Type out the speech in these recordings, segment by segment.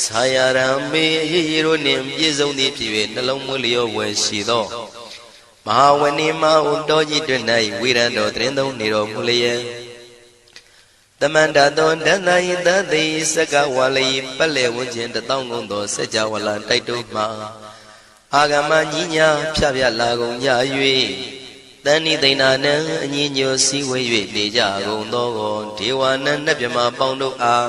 ဆာယရံမေရေရေတို့နှင့်ပြည့်စုံသည်ဖြစ်၍နှလုံးမွေးလျောဝယ်ရှိသောမဟာဝဏိမဟုတောကြီးတွင်၌ဝိရံတော်တရင်သုံးနေတော်မူလျက်တမန္တသောဒန္တယိတသိစကဝါလိပက်လေဝန်းကျင်တသောငုံသောစัจ java လာတိုက်တို့မှာအာဂမညီညာဖြဖြလာကုန်ကြ၍တဏိသိဏနံအညီညွတ်စည်းဝေး၍နေကြကုန်သောဒေဝနံနတ်မြမပေါင်းတို့အား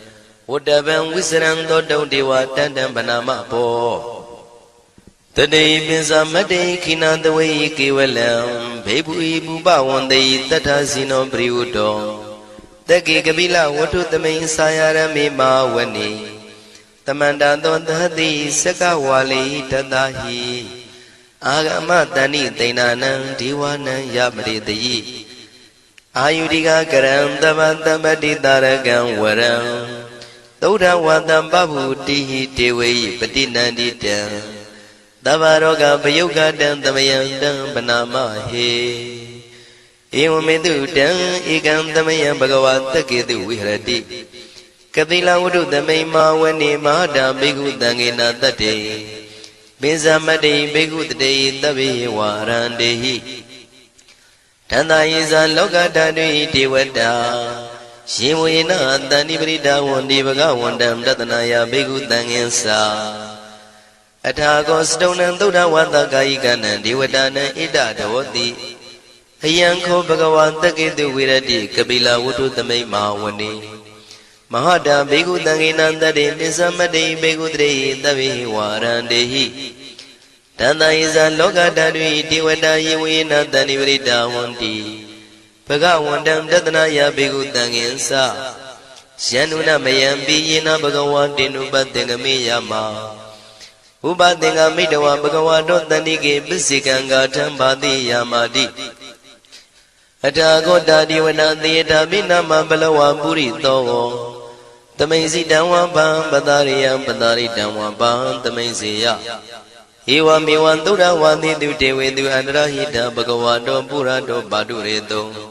ဝတ္တဗံဝိစရံသောတုံဒေဝတန္တံဗနာမဘောတတေပိစမတ္တေခိနာတဝေကေဝလံဘေဘူဤပူပဝန္တေတထဇိနောပရိဝတ္တောတက္ကေကပိလဝတ္ထုသမိန်စာယရမေမာဝနေတမန္တသောသတိစကဝါလိတတဟိအာဂမတဏိတိဏနံဒီဝနံယမရိတိအာယုဒိကကရံတမတမတိတာရကံဝရံ သုဒ္ဓဝတံပဗုတိဟိတေဝေယပတိနန္တိတံသဗ္ဗရောဂပယုတ်ကတံသမယံတံပနာမဟေဧဝမေတုတံဧကံသမယံဘဂဝါတက္ကေတုဝိဟရတိကတိလဝတ္ထုသမိန်မာဝနေမဟာတာဘိက္ခုတံဃေနာတတ္တေပိဇမတ္တိဘိက္ခုတတေသဗ္ဗေဝါရန္တေဟိတန္တာယေဇာလောကဓာတုဣဒေဝတာ ရှင်ဝေနတန္တိပရိဒါဝန္ဒီဘဂဝန္တံတတနာယဘိက္ခုတံဃင်္စာအထာကောစတုံနံသုဒ္ဓဝါသကာယိကနံဒေဝတာနံဣဒဒောတိအယံခောဘဂဝါတက္ကေတုဝိရတိကပိလဝတ္ထုသမိတ်မာဝနေမဟာတာဘေကုတံဃိနံတတေပိသမတ္တိဘေကုတရေသဗ္ဗေဝါရန္တေဟိတန္တယဇလောကဓာတုတိဝတယေဝေနတန္တိပရိတာဝန္တိ ဘဂဝန္တံတတနာယဘေကုတံဃင်္စယန္နုနမယံပိယေနဘဂဝါတေနုပတ္တေငမေယမဥပသင်္ကမိတဝဘဂဝါတောတန္တိကေပစ္စေကံဂါထံဘာတိယာမာတိအထာဂောတာဒီဝနာသေတာမိနာမဘလဝပုရိသောတမိန်စီတံဝံပံပတာရိယံပတာရိတံဝံပံတမိန်စီယဧဝမေဝံသုဒ္ဓဝါတိတုတေဝေတုအန္တရဟိတဘဂဝါတောပုရတောပါတုရေတော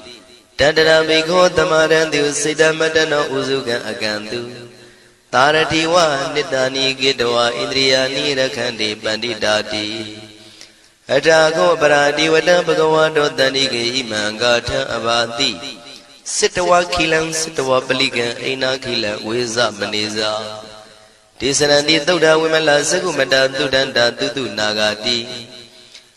တတရမိခောသမရံတုစိတ္တမတနောဥစုကံအကံတုသာရတိဝနိတ္တနိကေတဝဣန္ဒြိယာနိရခန္တိပန္တိတာတိအထာကောပရာတိဝတံဘဂဝါတောတန္တိကေဣမံဂါထံအဘာတိစိတဝခိလံစိတဝပလိကံအိနာခိလံဝေဇမနေဇာဒေသရန္တိသုဒ္ဓဝိမလသကုမတသုဒ္ဓန္တာတုတုနာဂာတိ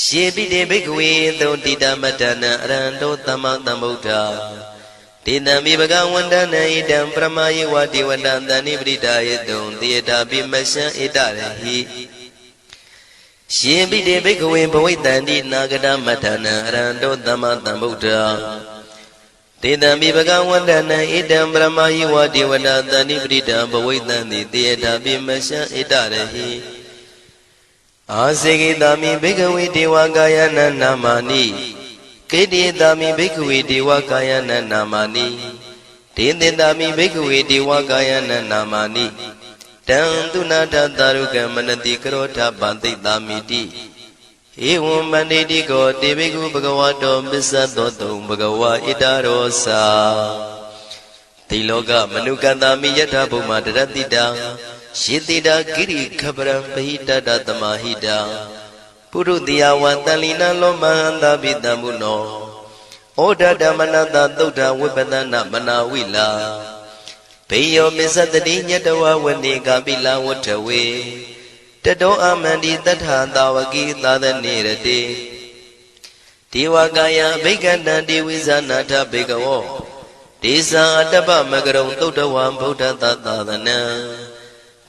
ရှေပိတေဘိက္ခဝေသောတိတမတ္တနံအရဟံတောသမ္မာသမ္ဗုဒ္ဓတေတံမိဘဂဝန္တနံဣတံပရမယေဝတိဝတံတဏိပရိဒါယေတုံတေတာပိမရှံဣတရဟိရှင်ပိတေဘိက္ခဝေဘဝိတန္တိနာဂတမတ္ထနံအရဟံတောသမ္မာသမ္ဗုဒ္ဓတေတံမိဘဂဝန္တနံဣတံပရမယေဝတိဝတံတဏိပရိဒံဘဝိတန္တိတေတာပိမရှံဣတရဟိ အာစေကိတာမိဘိက္ခဝေဒေဝကာယနာနာမာနိကေတိတာမိဘိက္ခဝေဒေဝကာယနာနာမာနိဒေသင်တာမိဘိက္ခဝေဒေဝကာယနာနာမာနိတံသူနာထသာရုကမနတိကရောထပန္တိတာမိတိဧဝံမန္တိတိကောတေဘိက္ခုဘဂဝါတောပစ္စသောတုံဘဂဝါဣတရောစာတိလောကမနုကတာမိယထာဘုမတရတိတာ ယေတိတာကိရိခပရံပဟိတတသမာဟိတာပုရုတိယဝတန်လီနာလောမဟန္တာပိတံဘုနောဩဒဓမ္မနတသုဒ္ဓဝိပဒနာမနာဝိလာဘေယောမစ္စတတိညတဝဝနေကပိလဝထဝေတတောအမန္တိတထသာဝကိသာသနေရတိဒေဝကာယဘိက္ခန္တံဒေဝိဇာနာထဘေကဝောဒေဇာအတ္တပမကရုံသုဒ္ဓဝံဗုဒ္ဓသာသာသနံ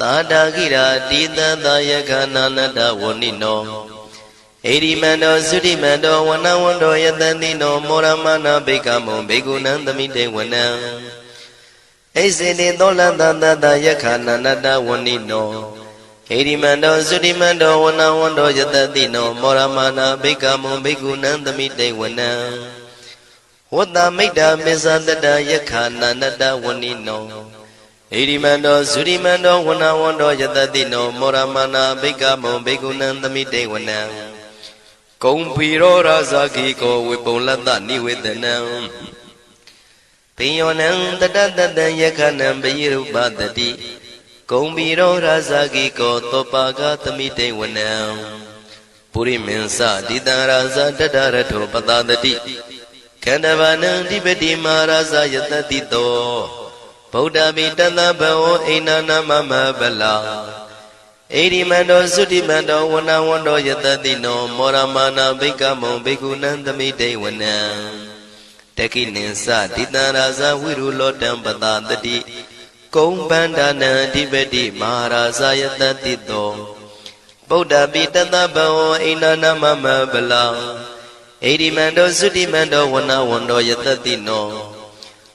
သာတာကိရာတိတသာယခာနာနတဝဏိနောဣရိမန္တောသုတိမန္တောဝနဝန္တောယတတိနောမောရမနာဘေကမောဘေကုဏံသမိတေဝနံဣစေတိသောလတတတယခာနာနတဝဏိနောဣရိမန္တောသုတိမန္တောဝနဝန္တောယတတိနောမောရမနာဘေကမောဘေကုဏံသမိတေဝနံဝတ္တမိတ်တာမေဇတတယခာနာနတဝဏိနော ဣရိမန္တောဇုရိမန္တောဝနဝန္တောယတတိနောမောရမနာဘိကမောဘေကုဏံသမိတေဝနံကုံဖီရောရာဇာကိကောဝေပုံလတ္တနိဝေဒနံပိယောနံတတတတံယခနံပယိရုပတတိကုံဖီရောရာဇာကိကောသောပါကသမိတေဝနံပုရိမင်းစတိတံရာဇာတတရထောပတတတိခန္ဓဗာနံဒီပတိမာရာဇာယတတိတော ဗုဒ္ဓမိတသဘဝအိနာနာမမဗလာဣရိမန္တောသုတိမန္တောဝနဝန္တောယတတိနော မောရမာနာဘိကမောဘိကုဏံသမိတေဝနံတကိနိသတိတံရာဇဝိရုလောတံပတတတိကုံပန္ဒနံအဓိပတိမဟာရာဇယတတိတောဗုဒ္ဓပိတသဘဝအိနာနာမမဗလာဣရိမန္တောသုတိမန္တောဝနဝန္တောယတတိနော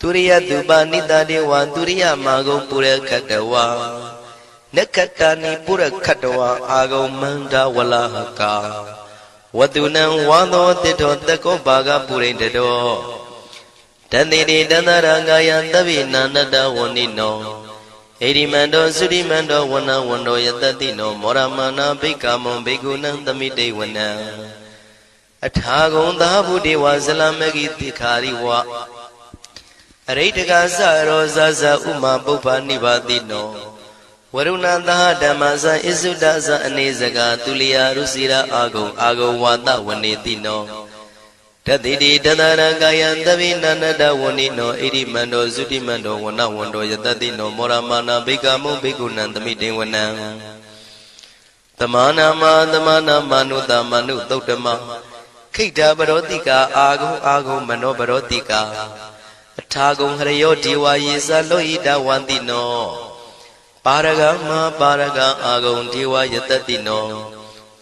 သူရိယသူပါနိတတေဝံသူရိယမာဂုံပုရခတဝါနက္ခတဏိပုရခတဝါအာဂုံမန္တဝလဟကာဝတုနံဝါသောတိထောတကောဘာဂပုရိတတောတန်တိတိတန္တရာငာယံတပိနန္တတဝဏိနောဣတိမန္တောသုတိမန္တောဝနဝန္တောယတတိနောမောရမနာဘိကမွန်ဘိကုဏံသမိတေဝနံအထာဂုံသာဘုဒေဝဇလမဂိတိခာရိဝ အရိတကသရောဇဇဥမာပုပ္ပနိဗ္ဗာတိနောဝရုဏသဟဓမ္မဇဣစုဒဇအနေစကာသူလျာရုစီရာအာဂုံအာဂုံဝါဒဝနေတိနောတတိတိတတရကာယံသဗ္ဗိနန္တဝဏိနောဣရိမန္တောသုတိမန္တောဝနဝန္တောယတတိနောမောရမာနာဘိကမုဘိကုဏံသမိတေဝနံသမာနာမသမာနာမနုတမနုသုတ်တမခိတ္တပရောတိကာအာဂုံအာဂုံမနောပရောတိကာ အထာဂုံဟရယောဒေဝယေသလောဣတဝန္တိနောပါရဂမပါရဂအာဂုံဒေဝယတတိနော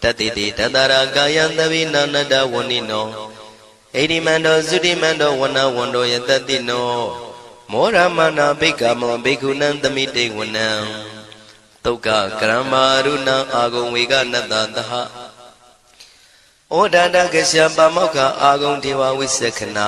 တတိတိတတရာကာယံသဗ္ဗိနာနတဝဏိနောဣတိမန္တောသုတိမန္တောဝနဝန္တောယတတိနောမောရမနာဘိက္ခမောဘိက္ခုနံသမိတေဝနံတုတ်ကကရမရုဏအာဂုံဝေကနတသဟဩဒန္တကရှပါမောက္ခအာဂုံဒေဝဝိသခနာ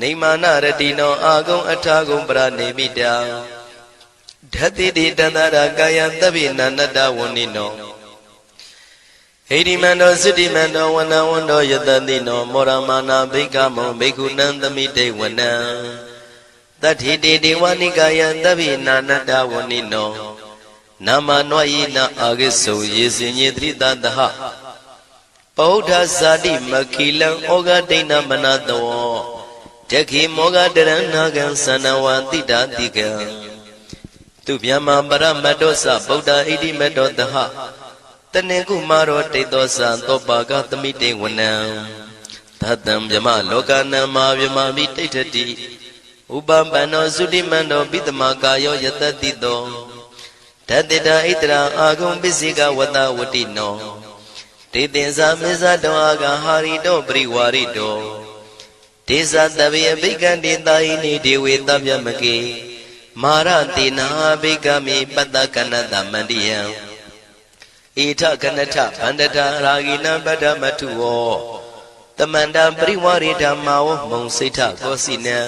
နေမာနရတိနောအာဂုံအထာဂုံပရနေမိတာဓတ္တိတိတန္တရာကာယံသဗ္ဗိနန္တဝဏိနောဟိရိမန္တောသုတိမန္တောဝနဝန္တောယတတိနောမောရမာနာဘိကမောဘိက္ခုနံသမိတေဝနံတတိတိဒေဝနိကာယံသဗ္ဗိနာနတဝဏိနောနာမနောယိနာအာဂိစုံယေစင်ညေတိတတဟပောဓဇာတိမခိလံဩဃဒိဏမနတော တခိမောဃတရဏဂံသနဝတိတာတိကံသူမြမပရမတ္တောသဗုဒ္ဓဣတိမတ္တောတဟတနေကုမာရောတိတောသံသောပါကသမိတေဝနံသတ္တံမြမလောကနံမာမြမမိတိဋ္ဌတိဥပပန္နောသုတိမန္တောပိတမကာယောယတတိတောတတ္တိတာဣတရာအာဂုံပစ္စေကဝတဝတိနောတေသင်္ဇာမေဇတောအာဂဟာရိတောပရိဝါရိတော ဒေဇတဗေအဘိကံတေတာဟိနေဒေဝေတဗျမကေမာရတိနာဘိကမိပတ္တကနတမန္တိယံဣထကနထဗန္တတာရာဂိနံပတ္တမထုဝောတမန္တပရိဝရိဓမ္မာဝမုံစိဋ္ဌကောစီနံ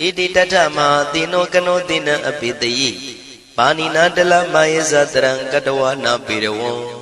ဣတိတထမဟာတိနောကနောတိနံအပိတယိပါဏိနာတလမယေဇတရံကတဝနာပေရဝံ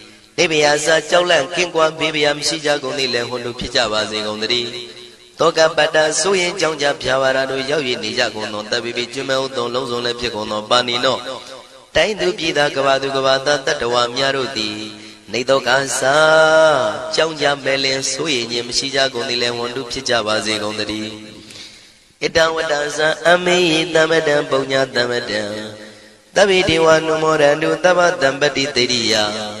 နေဗျာစာကြောက်လန့်ကင်းကွာဘေးဗျာမရှိကြကုန်သည်လည်းဟွန်တို့ဖြစ်ကြပါစေကုန်သတည်းတောကပတ္တဆိုရင်ကြောင့်ကြဖြာဝါရတို့ရောက်ရနေကြကုန်သောတပိပိကျွမဲဥတုံလုံးစုံလည်းဖြစ်ကုန်သောပါဏိနောတိုင်းသူပြည်သားကဘာသူကဘာသားတတ္တဝါများတို့သည်နေတော့ကစားကြောင့်ကြမဲ့လင်ဆိုရင်ခြင်းမရှိကြကုန်သည်လဲဝန်တုဖြစ်ကြပါစေကုန်သတည်းဣတံဝတ္တဇံအမေဟိတမတံပုံညာတမတံတဗ္ဗေဒေဝနုမောရန္တုတဗ္ဗတံပတိတေရိယဣ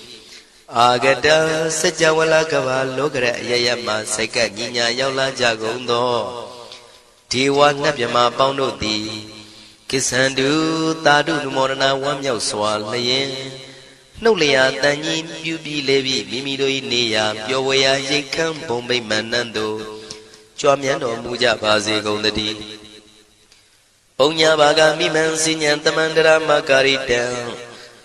အာဂတစัจ java လကဘာလောကရအယယမစိတ်ကညီညာရောက်လာကြကုန်သောဒေဝနတ်မြမပေါင်းတို့သည်ကိစ္ဆန္တုတာတုနမောရဏဝမ်းမြောက်စွာလျင်နှုတ်လျာတန်ကြီးပြူပြီးလေပြီးမိမိတို့၏နေရာပျော်ဝေရာရိတ်ခမ်းဘုံဗိမာန်နန်းတို့ကြွားမြန်းတော်မူကြပါစေကုန်သတည်းပုံညာဘာကမိမံစဉ္ဉံတမန္တရာမကာရိတံ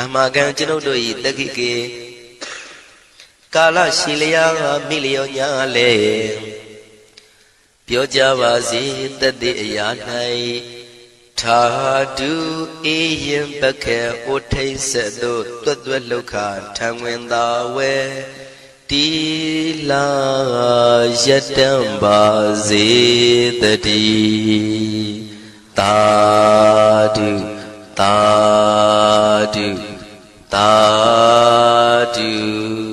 အမှားကံကျွန်ုပ်တို့ဤတက္ကိကေကာလရှိလျာမိလျောညာလေပြောကြပါစေတသည့်အရာ၌သာဓုအေးရင်ပခေဥထိတ်ဆက်သို့တွတ်တွတ်လောက်ခထံဝင်သာဝဲတီလာရတံပါစေတတိသာဓုသာဓု Tadu. do.